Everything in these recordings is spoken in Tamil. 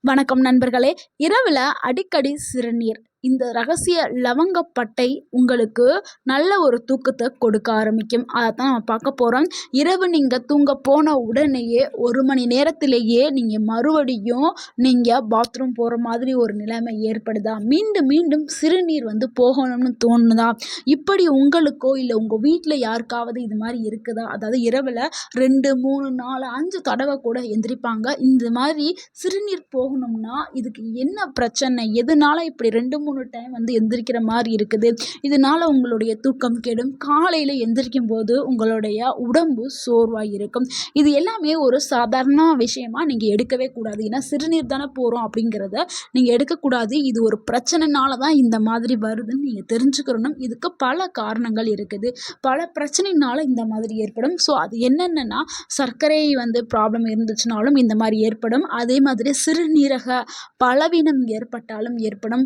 வணக்கம் நண்பர்களே. இரவில் அடிக்கடி சிறுநீர். இந்த ரகசிய லவங்கப்பட்டை உங்களுக்கு நல்ல ஒரு தூக்கத்தை கொடுக்க ஆரம்பிக்கும். அதை தான் நம்ம பார்க்க போகிறோம் இரவு நீங்கள் தூங்க போன உடனேயே ஒரு மணி நேரத்திலேயே நீங்கள் மறுபடியும் நீங்கள் பாத்ரூம் போகிற மாதிரி ஒரு நிலைமை ஏற்படுதா? மீண்டும் மீண்டும் சிறுநீர் வந்து போகணும்னு தோணுதா? இப்படி உங்களுக்கோ இல்லை உங்கள் வீட்டில் யாருக்காவது இது மாதிரி இருக்குதா? அதாவது இரவில் ரெண்டு மூணு நாலு அஞ்சு தடவை கூட எந்திரிப்பாங்க. இந்த மாதிரி சிறுநீர் போகணும்னா இதுக்கு என்ன பிரச்சனை? எதனால இப்படி ரெண்டு மூணு டைம் வந்து எந்திரிக்கிற மாதிரி இருக்குது. இதனால உங்களுடைய தூக்கம் கெடும். காலையில் எந்திரிக்கும் போது உங்களுடைய உடம்பு சோர்வாக இருக்கும். இது எல்லாமே ஒரு சாதாரண விஷயமா நீங்கள் எடுக்கவே கூடாது. ஏன்னா சிறுநீர் தானே போகிறோம் அப்படிங்கிறத நீங்கள் எடுக்கக்கூடாது இது ஒரு பிரச்சனைனால தான் இந்த மாதிரி வருதுன்னு நீங்கள் தெரிஞ்சுக்கிறணும் இதுக்கு பல காரணங்கள் இருக்குது. பல பிரச்சனைனால இந்த மாதிரி ஏற்படும். ஸோ அது என்னென்னா சர்க்கரை வந்து ப்ராப்ளம் இருந்துச்சுனாலும் இந்த மாதிரி ஏற்படும். அதே மாதிரி சிறுநீரக பலவீனம் ஏற்பட்டாலும் ஏற்படும்.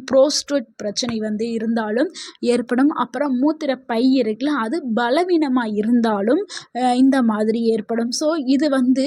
ப்ரோஸ்ட்ரேட் பிரச்சனை வந்து இருந்தாலும் ஏற்படும். அப்புறம் மூத்திர பை இருக்குல்ல அது பலவீனமாக இருந்தாலும் இந்த மாதிரி ஏற்படும். ஸோ இது வந்து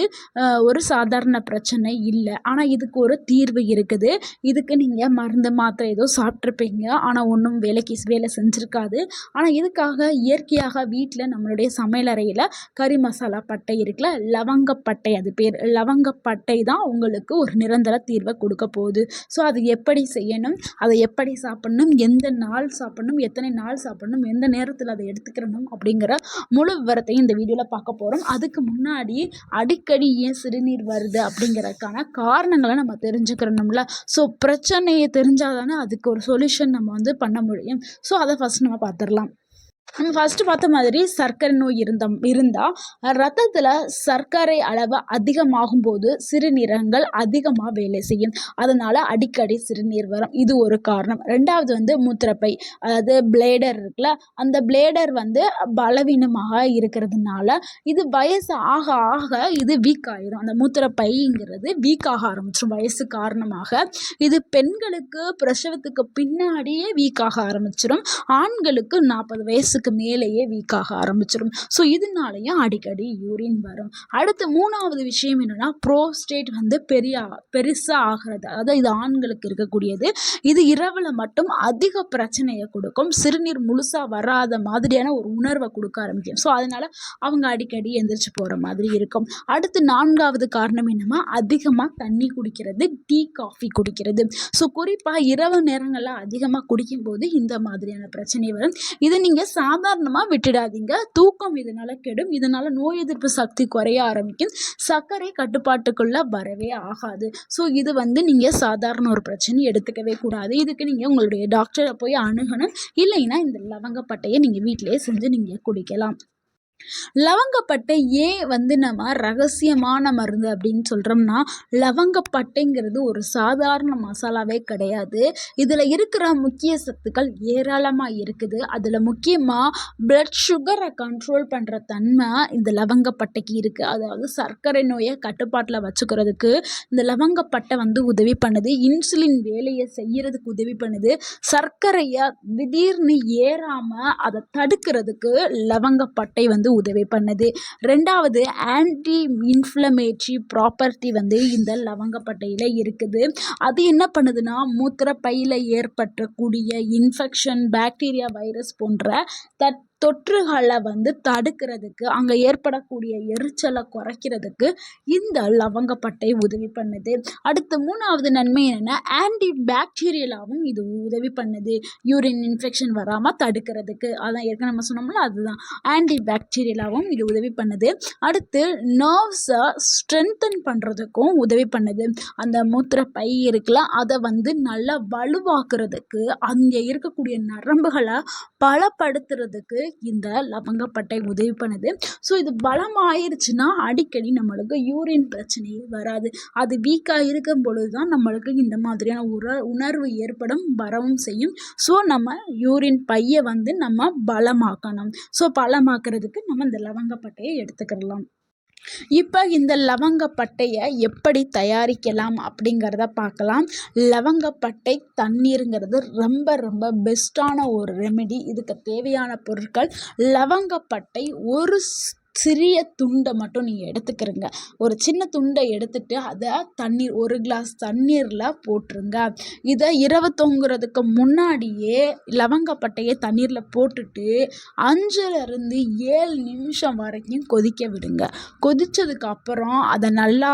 ஒரு சாதாரண பிரச்சனை இல்லை. ஆனால் இதுக்கு ஒரு தீர்வு இருக்குது. இதுக்கு நீங்கள் மருந்து மாத்திரை ஏதோ சாப்பிட்ருப்பீங்க ஆனால் ஒன்றும் வேலைக்கு வேலை செஞ்சுருக்காது. ஆனால் இதுக்காக இயற்கையாக வீட்டில் நம்மளுடைய சமையலறையில் கறி மசாலா பட்டை இருக்குல்ல லவங்கப்பட்டை அது பேர். லவங்கப்பட்டை தான் உங்களுக்கு ஒரு நிரந்தர தீர்வை கொடுக்க போகுது. ஸோ அது எப்படி செய்யணும்? அதை எப்படி சாப்பிட்ணும் எந்த நாள் சாப்பிட்ணும் எத்தனை நாள் சாப்பிட்ணும் எந்த நேரத்தில் அதை எடுத்துக்கிறணும் அப்படிங்கிற முழு விவரத்தையும் இந்த வீடியோவில் பார்க்க போகிறோம் அதுக்கு முன்னாடி அடிக்கடி ஏன் சிறுநீர் வருது அப்படிங்கிறதுக்கான காரணங்களை நம்ம தெரிஞ்சுக்கிறணும்ல. ஸோ பிரச்சனையை தெரிஞ்சால் தானே அதுக்கு ஒரு சொல்யூஷன் நம்ம வந்து பண்ண முடியும். ஸோ அதை ஃபஸ்ட் நம்ம பார்த்துடலாம். நம்ம ஃபஸ்ட்டு பார்த்த மாதிரி சர்க்கரை நோய் இருந்த இருந்தால் ரத்தத்தில் சர்க்கரை அளவு அதிகமாகும் போது சிறுநீரகங்கள் அதிகமாக வேலை செய்யும். அதனால் அடிக்கடி சிறுநீர் வரும். இது ஒரு காரணம். ரெண்டாவது வந்து மூத்திரப்பை அதாவது பிளேடர் இருக்குல்ல அந்த பிளேடர் வந்து பலவீனமாக இருக்கிறதுனால இது வயசு ஆக ஆக இது வீக் ஆயிரும். அந்த மூத்திரப்பைங்கிறது வீக் ஆக ஆரம்பிச்சிடும் வயசு காரணமாக இது பெண்களுக்கு பிரசவத்துக்கு பின்னாடியே வீக் ஆக ஆரம்பிச்சிடும் ஆண்களுக்கு நாற்பது வயசு வயசுக்கு மேலேயே வீக் ஆக ஆரம்பிச்சிடும் ஸோ இதனாலையும் அடிக்கடி யூரின் வரும். அடுத்து மூணாவது விஷயம் என்னென்னா ப்ரோஸ்டேட் வந்து பெரிய பெருசாக ஆகிறது. அதாவது இது ஆண்களுக்கு இருக்கக்கூடியது. இது இரவில் மட்டும் அதிக பிரச்சனையை கொடுக்கும். சிறுநீர் முழுசாக வராத மாதிரியான ஒரு உணர்வை கொடுக்க ஆரம்பிக்கும். ஸோ அதனால் அவங்க அடிக்கடி எந்திரிச்சு போகிற மாதிரி இருக்கும். அடுத்து நான்காவது காரணம் என்னன்னா அதிகமாக தண்ணி குடிக்கிறது டீ காஃபி குடிக்கிறது. ஸோ குறிப்பாக இரவு நேரங்களில் அதிகமாக குடிக்கும்போது இந்த மாதிரியான பிரச்சனை வரும். இதை நீங்கள் சாதாரணமாக விட்டுடாதீங்க. தூக்கம் இதனால் கெடும். இதனால் நோய் எதிர்ப்பு சக்தி குறைய ஆரம்பிக்கும். சர்க்கரை கட்டுப்பாட்டுக்குள்ளே வரவே ஆகாது. ஸோ இது வந்து நீங்கள் சாதாரண ஒரு பிரச்சனை எடுத்துக்கவே கூடாது. இதுக்கு நீங்கள் உங்களுடைய டாக்டரை போய் அணுகணும். இல்லைன்னா இந்த லவங்கப்பட்டையை நீங்கள் வீட்டிலேயே செஞ்சு நீங்கள் குடிக்கலாம். லவங்கப்பட்டை ஏன் வந்து நம்ம ரகசியமான மருந்து அப்படின்னு சொல்கிறோம்னா லவங்கப்பட்டைங்கிறது ஒரு சாதாரண மசாலாவே கிடையாது. இதில் இருக்கிற முக்கிய சத்துக்கள் ஏராளமாக இருக்குது. அதில் முக்கியமாக பிளட் சுகரை கண்ட்ரோல் பண்ணுற தன்மை இந்த லவங்கப்பட்டைக்கு இருக்குது அதாவது சர்க்கரை நோயை கட்டுப்பாட்டில் வச்சுக்கிறதுக்கு இந்த லவங்கப்பட்டை வந்து உதவி பண்ணுது. இன்சுலின் வேலையை செய்கிறதுக்கு உதவி பண்ணுது. சர்க்கரையை திடீர்னு ஏறாமல் அதை தடுக்கிறதுக்கு லவங்கப்பட்டை வந்து உதவி பண்ணுது. ரெண்டாவது ஆன்டி இன்ஃப்ளமேட்ரி ப்ராப்பர்ட்டி வந்து இந்த லவங்கப்பட்டையில் இருக்குது. அது என்ன பண்ணுதுன்னா மூத்திரப்பையில் ஏற்பட்டக்கூடிய இன்ஃபெக்ஷன் பாக்டீரியா வைரஸ் போன்ற தட் தொற்றுகளை வந்து தடுக்கிறதுக்கு அங்கே ஏற்படக்கூடிய எரிச்சலை குறைக்கிறதுக்கு இந்த லவங்கப்பட்டை உதவி பண்ணுது. அடுத்து மூணாவது நன்மை என்னென்னா ஆன்டி பாக்டீரியலாகவும் இது உதவி பண்ணுது. யூரின் இன்ஃபெக்ஷன் வராமல் தடுக்கிறதுக்கு. அதான் ஏற்கனவே நம்ம சொன்னோம்ல அதுதான். ஆன்டி பாக்டீரியலாகவும் இது உதவி பண்ணுது. அடுத்து நர்வ்ஸை ஸ்ட்ரென்தன் பண்ணுறதுக்கும் உதவி பண்ணுது. அந்த மூத்திர பை இருக்குல்ல அதை வந்து நல்லா வலுவாக்குறதுக்கு அங்கே இருக்கக்கூடிய நரம்புகளை பலப்படுத்துறதுக்கு இந்த லவங்கப்பட்டை உதவி பண்ணுது. ஸோ இது பலமாயிருச்சுன்னா அடிக்கடி நம்மளுக்கு யூரின் பிரச்சனையே வராது. அது வீக்காக இருக்கும் பொழுது தான் நம்மளுக்கு இந்த மாதிரியான உற உணர்வு ஏற்படும் வரவும் செய்யும். ஸோ நம்ம யூரின் பையை வந்து நம்ம பலமாக்கணும். ஸோ பலமாக்குறதுக்கு நம்ம இந்த லவங்கப்பட்டையை எடுத்துக்கிடலாம். இப்போ இந்த லவங்கப்பட்டையை எப்படி தயாரிக்கலாம் அப்படிங்கிறத பார்க்கலாம். லவங்கப்பட்டை தண்ணீருங்கிறது ரொம்ப ரொம்ப பெஸ்ட்டான ஒரு ரெமெடி இதுக்கு தேவையான பொருட்கள். லவங்கப்பட்டை ஒரு சிறிய துண்டை மட்டும் நீங்கள் எடுத்துக்கிறங்க. ஒரு சின்ன துண்டை எடுத்துட்டு அதை தண்ணீர் ஒரு கிளாஸ் தண்ணீரில் போட்டுருங்க. இதை இரவு தூங்குறதுக்கு முன்னாடியே லவங்கப்பட்டையை தண்ணீரில் போட்டுட்டு அஞ்சுலேருந்து ஏழு நிமிஷம் வரைக்கும் கொதிக்க விடுங்க. கொதித்ததுக்கு அப்புறம் அதை நல்லா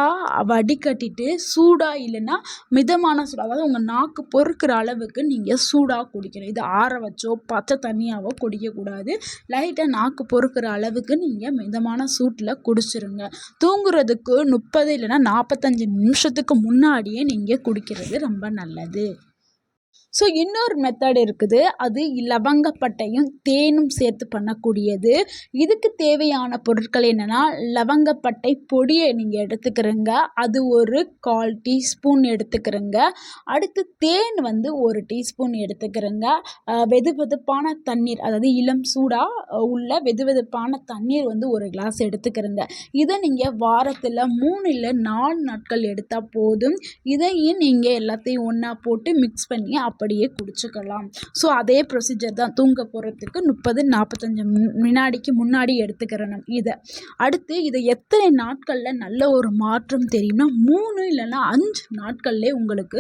வடிகட்டிட்டு சூடாக இல்லைன்னா மிதமான சூடாக அதாவது உங்கள் நாக்கு பொறுக்கிற அளவுக்கு நீங்கள் சூடாக குடிக்கணும். இது ஆற வச்சோ பச்சை தண்ணியாவோ குடிக்கக்கூடாது. லைட்டாக நாக்கு பொறுக்கிற அளவுக்கு நீங்கள் மிதமான சூட்டில் குடிச்சிருங்க. தூங்குறதுக்கு முப்பது இல்லைன்னா நாற்பத்தஞ்சு நிமிஷத்துக்கு முன்னாடியே நீங்கள் குடிக்கிறது ரொம்ப நல்லது. ஸோ இன்னொரு மெத்தட் இருக்குது. அது லவங்கப்பட்டையும் தேனும் சேர்த்து பண்ணக்கூடியது. இதுக்கு தேவையான பொருட்கள் என்னென்னா லவங்கப்பட்டை பொடியை நீங்கள் எடுத்துக்கிறங்க. அது ஒரு கால் டீஸ்பூன் எடுத்துக்கிறங்க. அடுத்து தேன் வந்து ஒரு டீஸ்பூன் எடுத்துக்கிறங்க. வெது வெதுப்பான தண்ணீர் அதாவது இளம் சூடாக உள்ள வெது வெதுப்பான தண்ணீர் வந்து ஒரு கிளாஸ் எடுத்துக்கிறங்க. இதை நீங்கள் வாரத்தில் மூணு இல்லை நாலு நாட்கள் எடுத்தால் போதும். இதையும் நீங்கள் எல்லாத்தையும் ஒன்றா போட்டு மிக்ஸ் பண்ணி அப்படியே குடிச்சுக்கலாம். ஸோ அதே ப்ரொசீஜர் தான் தூங்க போகிறதுக்கு முப்பது நாற்பத்தஞ்சு வினாடிக்கு முன்னாடி எடுத்துக்கிறணும் இதை. அடுத்து இதை எத்தனை நாட்களில் நல்ல ஒரு மாற்றம் தெரியும்னா மூணு இல்லைன்னா அஞ்சு நாட்கள்லே உங்களுக்கு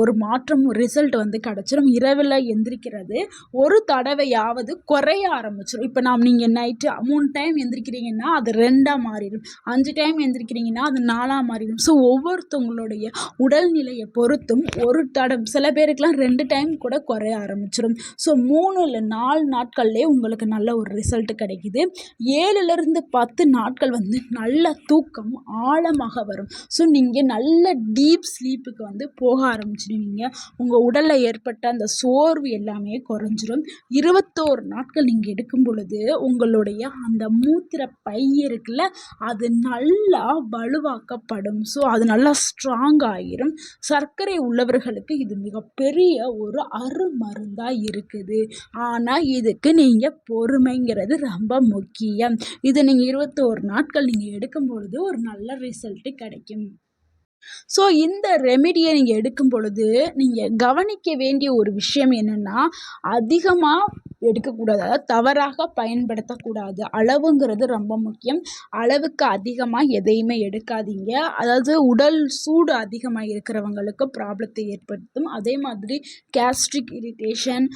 ஒரு மாற்றம் ரிசல்ட் வந்து கிடச்சிரும். இரவில் எந்திரிக்கிறது ஒரு தடவையாவது குறைய ஆரம்பிச்சிடும் இப்போ நாம் நீங்கள் நைட்டு மூணு டைம் எந்திரிக்கிறீங்கன்னா அது ரெண்டாக மாறிடும். அஞ்சு டைம் எந்திரிக்கிறீங்கன்னா அது நாலாக மாறிடும். ஸோ ஒவ்வொருத்தவங்களுடைய உடல்நிலையை பொறுத்தும் ஒரு தடம் சில பேருக்குலாம் அதெல்லாம் ரெண்டு டைம் கூட குறைய ஆரம்பிச்சிடும் ஸோ மூணு இல்லை நாலு நாட்கள்லேயே உங்களுக்கு நல்ல ஒரு ரிசல்ட் கிடைக்கிது. ஏழுலேருந்து பத்து நாட்கள் வந்து நல்ல தூக்கம் ஆழமாக வரும். ஸோ நீங்கள் நல்ல டீப் ஸ்லீப்புக்கு வந்து போக ஆரம்பிச்சிடுவீங்க உங்கள் உடலில் ஏற்பட்ட அந்த சோர்வு எல்லாமே குறைஞ்சிரும். இருபத்தோரு நாட்கள் நீங்கள் எடுக்கும் பொழுது உங்களுடைய அந்த மூத்திர பை இருக்குல்ல அது நல்லா வலுவாக்கப்படும். ஸோ அது நல்லா ஸ்ட்ராங் ஆகிரும் சர்க்கரை உள்ளவர்களுக்கு இது மிகப்பெரிய பெரிய ஒரு அருமருந்தாக இருக்குது. ஆனால் இதுக்கு நீங்கள் பொறுமைங்கிறது ரொம்ப முக்கியம். இதை நீங்கள் இருபத்தோரு நாட்கள் நீங்கள் எடுக்கும் பொழுது ஒரு நல்ல ரிசல்ட்டு கிடைக்கும். ஸோ இந்த ரெமிடியை நீங்கள் எடுக்கும் பொழுது நீங்கள் கவனிக்க வேண்டிய ஒரு விஷயம் என்னென்னா அதிகமாக எடுக்கக்கூடாது. அதாவது தவறாக பயன்படுத்தக்கூடாது. அளவுங்கிறது ரொம்ப முக்கியம். அளவுக்கு அதிகமாக எதையுமே எடுக்காதீங்க. அதாவது உடல் சூடு அதிகமாக இருக்கிறவங்களுக்கு ப்ராப்ளத்தை ஏற்படுத்தும். அதே மாதிரி கேஸ்ட்ரிக் இரிட்டேஷன்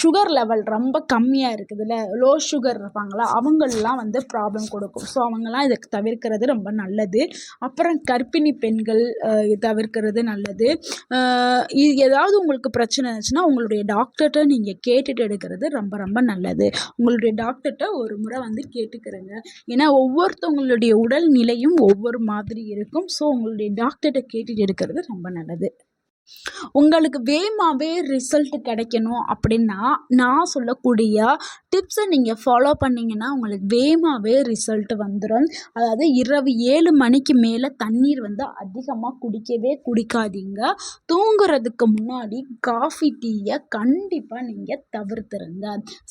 சுகர் லெவல் ரொம்ப கம்மியாக இருக்குதுல்ல லோ சுகர் இருப்பாங்களா அவங்களெலாம் வந்து ப்ராப்ளம் கொடுக்கும். ஸோ அவங்கெல்லாம் இதை தவிர்க்கிறது ரொம்ப நல்லது. அப்புறம் கர்ப்பிணி பெண்கள் தவிர்க்கிறது நல்லது. இது ஏதாவது உங்களுக்கு பிரச்சனை இருந்துச்சுன்னா உங்களுடைய டாக்டர்கிட்ட நீங்கள் கேட்டுட்டு எடுக்கிறது ரொம்ப ரொம்ப நல்லது. உங்களுடைய டாக்டர்கிட்ட ஒரு முறை வந்து கேட்டுக்கிறேங்க. ஏன்னா ஒவ்வொருத்தவங்களுடைய உடல் நிலையும் ஒவ்வொரு மாதிரி இருக்கும். ஸோ உங்களுடைய டாக்டர்கிட்ட கேட்டுட்டு எடுக்கிறது ரொம்ப நல்லது. உங்களுக்கு வேகமாகவே ரிசல்ட் கிடைக்கணும் அப்படின்னா நான் சொல்லக்கூடிய டிப்ஸை நீங்கள் ஃபாலோ பண்ணிங்கன்னா உங்களுக்கு வேகமாகவே ரிசல்ட் வந்துடும் அதாவது இரவு ஏழு மணிக்கு மேலே தண்ணீர் வந்து அதிகமாக குடிக்கவே குடிக்காதீங்க. தூங்குறதுக்கு முன்னாடி காஃபி டீயை கண்டிப்பாக நீங்கள் தவிர்த்துருங்க.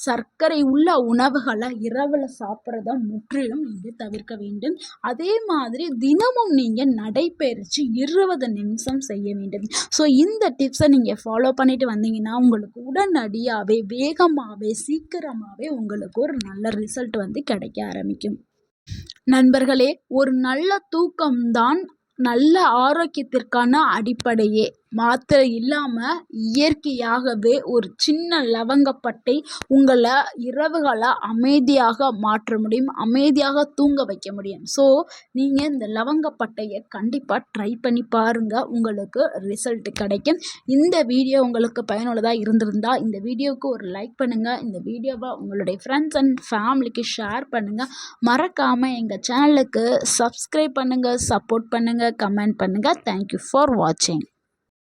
சர்க்கரை உள்ள உணவுகளை இரவில் சாப்பிட்றத முற்றிலும் நீங்கள் தவிர்க்க வேண்டும். அதே மாதிரி தினமும் நீங்கள் நடைபயிற்சி இருபது நிமிஷம் செய்ய வேண்டும். ஸோ இந்த டிப்ஸை நீங்கள் ஃபாலோ பண்ணிட்டு வந்தீங்கன்னா உங்களுக்கு உடனடியாகவே வேகமாகவே சீக்கிரமாகவே உங்களுக்கு ஒரு நல்ல ரிசல்ட் வந்து கிடைக்க ஆரம்பிக்கும். நண்பர்களே ஒரு நல்ல தூக்கம்தான் நல்ல ஆரோக்கியத்திற்கான அடிப்படையே. மாத்திரை இல்லாமல் இயற்கையாகவே ஒரு சின்ன லவங்கப்பட்டை உங்களை இரவுகளை அமைதியாக மாற்ற முடியும் அமைதியாக தூங்க வைக்க முடியும். ஸோ நீங்கள் இந்த லவங்கப்பட்டையை கண்டிப்பாக ட்ரை பண்ணி பாருங்கள் உங்களுக்கு ரிசல்ட் கிடைக்கும். இந்த வீடியோ உங்களுக்கு பயனுள்ளதாக இருந்திருந்தால் இந்த வீடியோவுக்கு ஒரு லைக் பண்ணுங்கள் இந்த வீடியோவை உங்களுடைய ஃப்ரெண்ட்ஸ் அண்ட் ஃபேமிலிக்கு ஷேர் பண்ணுங்கள் மறக்காமல் எங்கள் சேனலுக்கு சப்ஸ்கிரைப் பண்ணுங்கள் சப்போர்ட் பண்ணுங்கள் கமெண்ட் பண்ணுங்கள் தேங்க்யூ ஃபார் வாட்சிங்